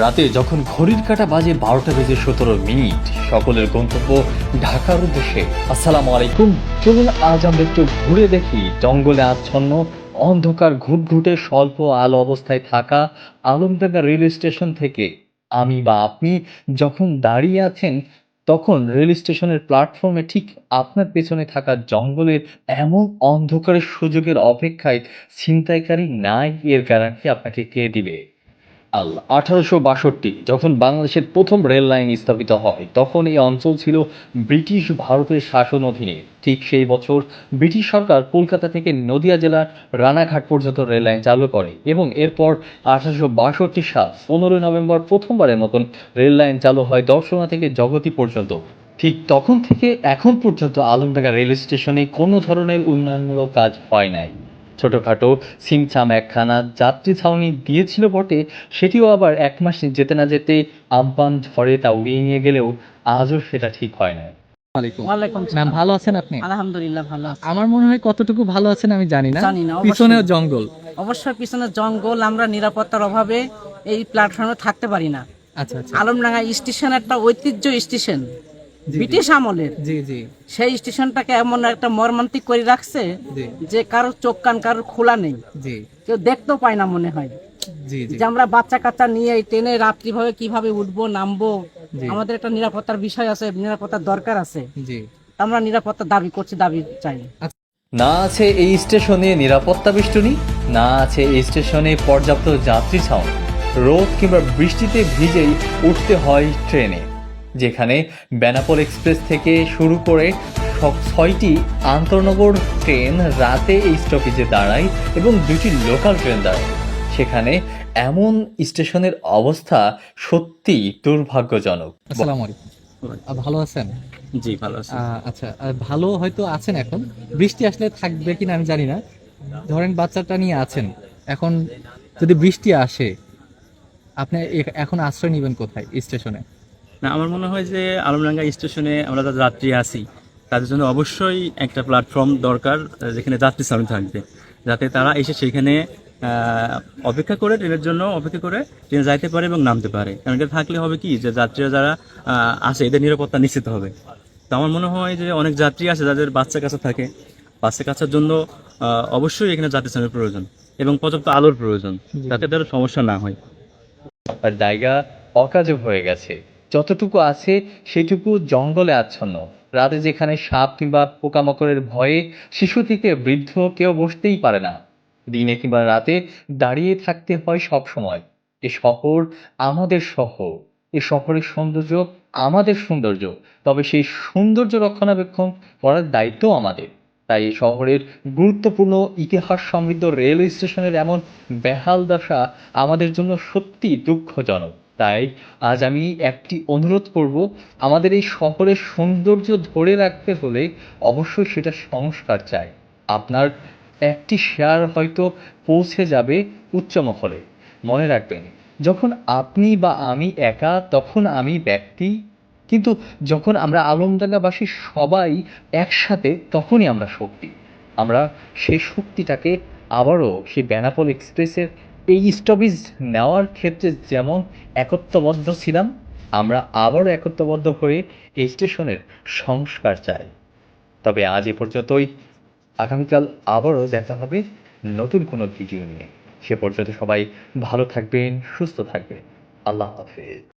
রাতে যখন ঘড়ির কাঁটা বাজে বারোটা বেজে সতেরো মিনিট, সকলের গন্তব্য ঢাকার উদ্দেশ্যে। আসসালামু আলাইকুম। চলুন আজ আমরা একটু ঘুরে দেখি জঙ্গলে আচ্ছন্ন, অন্ধকার ঘুটঘুটে স্বল্প আলো অবস্থায় থাকা আলমডাঙ্গা রেল স্টেশন থেকে। আমি বা আপনি যখন দাঁড়িয়ে আছেন, তখন রেল স্টেশনের প্ল্যাটফর্মে ঠিক আপনার পেছনে থাকা জঙ্গলের এমন অন্ধকারের সুযোগের অপেক্ষায় ছিনতাইকারী নাই এর গ্যারান্টি আপনাকে কে দিবে? আল্লাহ আঠারোশো বাষট্টি, যখন বাংলাদেশের প্রথম রেল লাইন স্থাপিত হয়, তখন এই অঞ্চল ছিল ব্রিটিশ ভারতের শাসন অধীনে। ঠিক সেই বছর ব্রিটিশ সরকার কলকাতা থেকে নদিয়া জেলার রানাঘাট পর্যন্ত রেল লাইন চালু করে এবং এরপর আঠারোশো বাষট্টি সাল, পনেরোই নভেম্বর প্রথমবারের মতন রেল লাইন চালু হয় দর্শনা থেকে জগতি পর্যন্ত। ঠিক তখন থেকে এখন পর্যন্ত আলমডাঙ্গা রেল স্টেশনে কোনো ধরনের উন্নয়নমূলক কাজ হয় নাই। ছোটোখাটো সিমছাম একখানা যাত্রী ছাউনি দিয়েছিল বটে সেটিও আবার এক মাস যেতে না যেতে আমপান ঝড়ে তা উড়িয়ে নিয়ে গেলেও আজও সেটা ঠিক হয় না। ম্যাম ভালো আছেন আপনি? আলহামদুলিল্লাহ ভালো আছি। আমার মনে হয় কতটুকু ভালো আছেন আমি জানি না। জানি না, অবশ্যই। জঙ্গল। অবশ্যই পিছনে জঙ্গল আমরা নিরাপত্তার অভাবে এই প্ল্যাটফর্মে থাকতে পারি না। আচ্ছা আচ্ছা। আলমডাঙ্গা স্টেশন একটা ঐতিহ্য স্টেশন। ব্রিটিশ আমলের। জি জি। সেই স্টেশনটাকে এমন একটা মর্মান্তিক করে রাখছে যে কারোর চোখ কান কারোর খোলা নেই। জি। কেউ দেখতেও পায় না মনে হয়। জি জি। যে আমরা বাচ্চা কাচ্চা নিয়ে এই ট্রেনে রাত্রিভাবে কীভাবে উঠবো নামবো আমাদের একটা নিরাপত্তার বিষয় আছে নিরাপত্তার দরকার আছে। আমরা নিরাপত্তা দাবি করছি দাবি চাই। না আছে এই স্টেশনে নিরাপত্তা বেষ্টনী না আছে এই স্টেশনে পর্যাপ্ত যাত্রী ছাউনি রোদ কিংবা বৃষ্টিতে ভিজেই উঠতে হয় ট্রেনে। যেখানে বেনাপোল এক্সপ্রেস থেকে শুরু করে সব ছয়টি আন্তর্নগর ট্রেন রাতে এই স্টপেজে দাঁড়ায় এবং দুটি লোকাল ট্রেন দাঁড়ায়। সেখানে এমন স্টেশনের অবস্থা সত্যি দুর্ভাগ্যজনক। আসসালামু আলাইকুম। ভালো আছেন? জি ভালো আছি। আচ্ছা ভালো হয়তো আছেন এখন। বৃষ্টি আসলে থাকবে কিনা আমি জানি না। ধরেন বাচ্চাটা নিয়ে আছেন। এখন যদি বৃষ্টি আসে আপনি এখন আশ্রয় নেবেন কোথায় স্টেশনে? না আমার মনে হয় যে আলমডাঙ্গা স্টেশনে আমরা যারা যাত্রী আছি তাদের জন্য অবশ্যই একটা প্ল্যাটফর্ম দরকার যেখানে যাত্রী সামনে থাকবে। যাতে তারা এসে সেখানে অপেক্ষা করে ট্রেনের জন্য অপেক্ষা করে ট্রেনে যাইতে পারে এবং নামতে পারে। কারণ এটা থাকলে হবে কি যে যাত্রীরা যারা আসে এদের নিরাপত্তা নিশ্চিত হবে। তো আমার মনে হয় যে অনেক যাত্রী আছে যাদের বাচ্চা কাচ্চা থাকে। বাচ্চা কাচ্চার জন্য অবশ্যই এখানে যাত্রী স্থানের প্রয়োজন এবং পর্যাপ্ত আলোর প্রয়োজন যাতে তাদের সমস্যা না হয়। আর জায়গা অকাজে হয়ে গেছে। যতটুকু আছে সেটুকু জঙ্গলে আচ্ছন্ন। রাতে যেখানে সাপ কিংবা পোকামাকড়ের ভয়ে শিশু থেকে বৃদ্ধ কেউ বসতেই পারে না। দিনে কিংবা রাতে দাঁড়িয়ে থাকতে হয় সব সময়। এ শহর আমাদের শহর। এ শহরের সৌন্দর্য আমাদের সৌন্দর্য। তবে সেই সৌন্দর্য রক্ষণাবেক্ষণ করার দায়িত্ব আমাদের। তাই শহরের গুরুত্বপূর্ণ ইতিহাস সমৃদ্ধ রেলওয়ে স্টেশনের এমন বেহাল দশা আমাদের জন্য সত্যি দুঃখজনক। তাই আজ আমি একটি অনুরোধ করব, আমাদের এই শহরের সৌন্দর্য ধরে রাখতে হলে অবশ্যই সেটা সংস্কার চাই। আপনার একটি শেয়ার হয়তো পৌঁছে যাবে উচ্চ মহলে। মনে রাখবেন, যখন আপনি বা আমি একা, তখন আমি ব্যক্তি। কিন্তু যখন আমরা আলমডাঙ্গাবাসী সবাই একসাথে, তখনই আমরা শক্তি। আমরা সেই শক্তিটাকে আবারও সেই বেনাপোল এক্সপ্রেসের এই স্টপেজ নেওয়ার ক্ষেত্রে যেমন একত্রবদ্ধ ছিলাম, আমরা আবারও একত্রবদ্ধ হয়ে এই স্টেশনের সংস্কার চাই। তবে আজ এ পর্যন্তই। আগামীকাল আবারও দেখা হবে নতুন কোনো ভিডিও নিয়ে। সে পর্যন্ত সবাই ভালো থাকবেন, সুস্থ থাকবেন। আল্লাহ হাফেজ।